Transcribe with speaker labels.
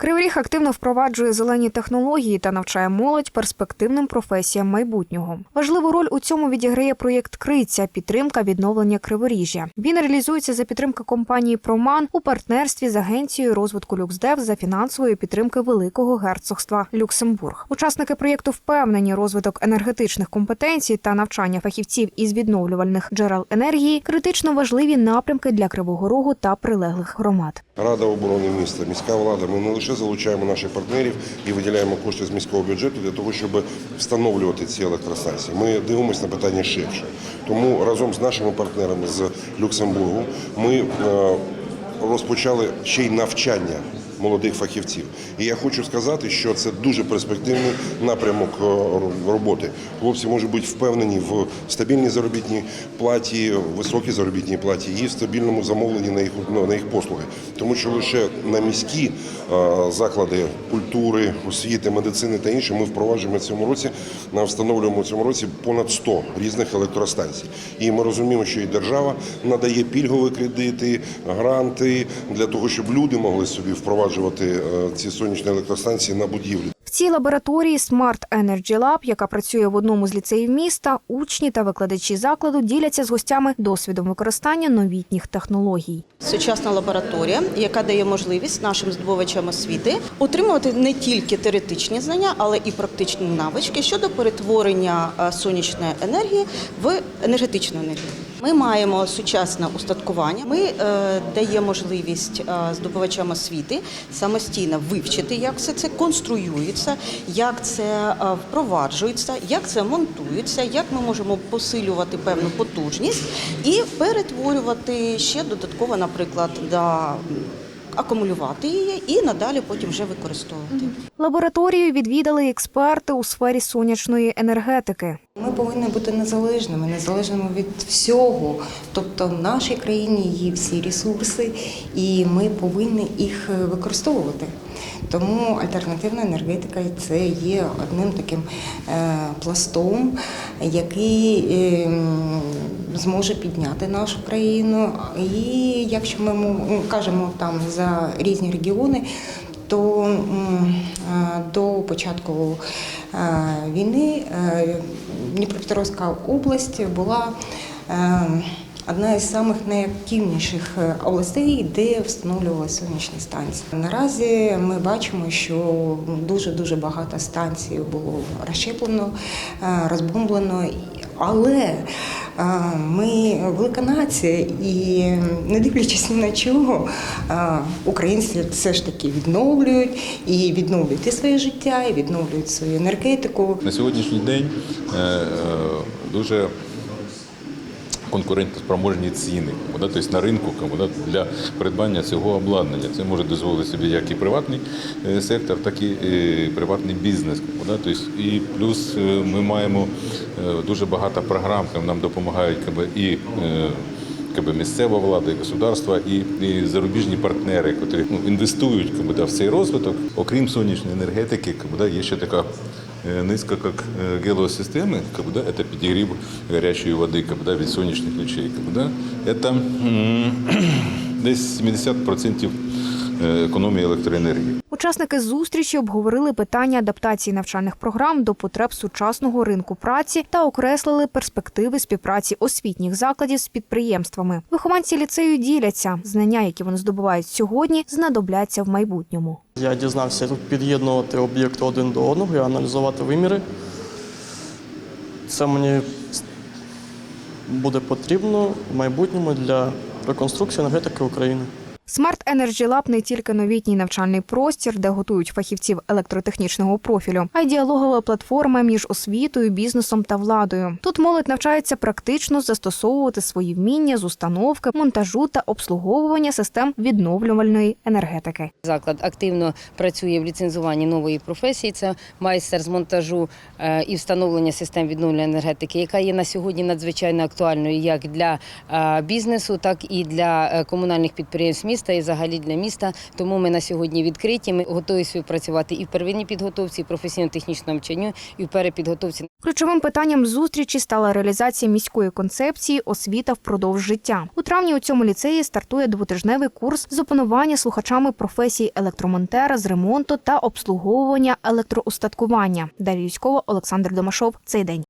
Speaker 1: Кривий Ріг активно впроваджує зелені технології та навчає молодь перспективним професіям майбутнього. Важливу роль у цьому відіграє проєкт Криця підтримка відновлення криворіжжя. Він реалізується за підтримки компанії Проман у партнерстві з агенцією розвитку Люксдев за фінансової підтримки Великого герцогства Люксембург. Учасники проєкту впевнені, розвиток енергетичних компетенцій та навчання фахівців із відновлювальних джерел енергії критично важливі напрямки для Кривого Рогу та прилеглих громад.
Speaker 2: Рада оборони міста, міська влада. Ми не лише залучаємо наших партнерів і виділяємо кошти з міського бюджету для того, щоб встановлювати ці електростанції. Ми дивимося на питання ширше. Тому разом з нашими партнерами з Люксембургу ми е, розпочали ще й навчання молодих фахівців. І я хочу сказати, що це дуже перспективний напрямок е, роботи. Хлопці можуть бути впевнені в стабільній заробітній платі, високій заробітній платі і в стабільному замовленні на їх ну, на їх послуги. Тому що лише на міські е, заклади культури, освіти, медицини та інше ми впроваджуємо цьому році, на встановлюємо цьому році понад 100 різних електростанцій. І ми розуміємо, що і держава надає пільгові кредити, гранти для того, щоб люди могли собі впроваджувати е, ці сонячні електростанції на будівлі.
Speaker 1: В цій лабораторії Smart Energy Lab, яка працює в одному з ліцеїв міста, учні та викладачі закладу діляться з гостями досвідом використання новітніх технологій.
Speaker 3: Сучасна лабораторія, яка дає можливість нашим здобувачам освіти отримувати не тільки теоретичні знання, але і практичні навички щодо перетворення е, сонячної енергії в енергетичну енергію. Ми маємо сучасне устаткування. Ми е, даємо можливість е, здобувачам освіти самостійно вивчити, як все це конструюється, як це е, впроваджується, як це монтується, як ми можемо посилювати певну потужність і перетворювати ще додатково, наприклад, да, акумулювати її і надалі потім вже використовувати.
Speaker 1: Лабораторію відвідали експерти у сфері сонячної енергетики.
Speaker 4: Ми повинні бути незалежними, незалежними від всього. Тобто в нашій країні є всі ресурси, і ми повинні їх використовувати. Тому альтернативна енергетика це є одним таким е, пластом, який е, зможе підняти нашу країну. І якщо ми м, кажемо там за різні регіони, то е, до початку е, війни е, Дніпропетровська область була одна із самих найактивніших областей, де встановлювалися сонячні станції. Наразі ми бачимо, що дуже дуже багато станцій було розщеплено, розбомблено, але ми велика нація, і не дивлячись ні на чого, українці все ж таки відновлюють і відновлюють і своє життя, і відновлюють свою енергетику.
Speaker 5: На сьогоднішній день е, е, дуже конкурентоспроможні ціни да, тобто на ринку да, для придбання цього обладнання. Це може дозволити собі як і приватний е, сектор, так і е, приватний бізнес. Да, тобто, і плюс е, ми маємо е, дуже багато програм, які нам допомагають якби, і е, якби, місцева влада, і государство, і, і зарубіжні партнери, які ну, інвестують якби, да, в цей розвиток. Окрім сонячної енергетики, якби, да, є ще така э, низка как э, гелиосистемы, как бы, да, это подогрев горячей воды как бы, да, від сонячних лучей. Как бы, да, это м, десь 70% е, економії електроенергії.
Speaker 1: Учасники зустрічі обговорили питання адаптації навчальних програм до потреб сучасного ринку праці та окреслили перспективи співпраці освітніх закладів з підприємствами. Вихованці ліцею діляться знання, які вони здобувають сьогодні, знадобляться в майбутньому.
Speaker 6: Я дізнався тут під'єднувати об'єкти один до одного і аналізувати виміри. Це мені буде потрібно в майбутньому для реконструкції енергетики України.
Speaker 1: Smart Energy Lab – не тільки новітній навчальний простір, де готують фахівців електротехнічного профілю, а й діалогова платформа між освітою, бізнесом та владою. Тут молодь навчається практично застосовувати свої вміння з установки, монтажу та обслуговування систем відновлювальної енергетики.
Speaker 7: Заклад активно працює в ліцензуванні нової професії. Це майстер з монтажу е, і встановлення систем відновлення енергетики, яка є на сьогодні надзвичайно актуальною як для е, бізнесу, так і для е, комунальних підприємств міста. Міста і взагалі для міста. Тому ми на сьогодні відкриті. Ми готові співпрацювати і в первинній підготовці, і в професійно-технічному навчанню, і в перепідготовці.
Speaker 1: Ключовим питанням зустрічі стала реалізація міської концепції освіта впродовж життя. У травні у цьому ліцеї стартує двотижневий курс з опанування слухачами професій електромонтера з ремонту та обслуговування електроустаткування. Дар'я Юськова, Олександр Домашов. Цей день.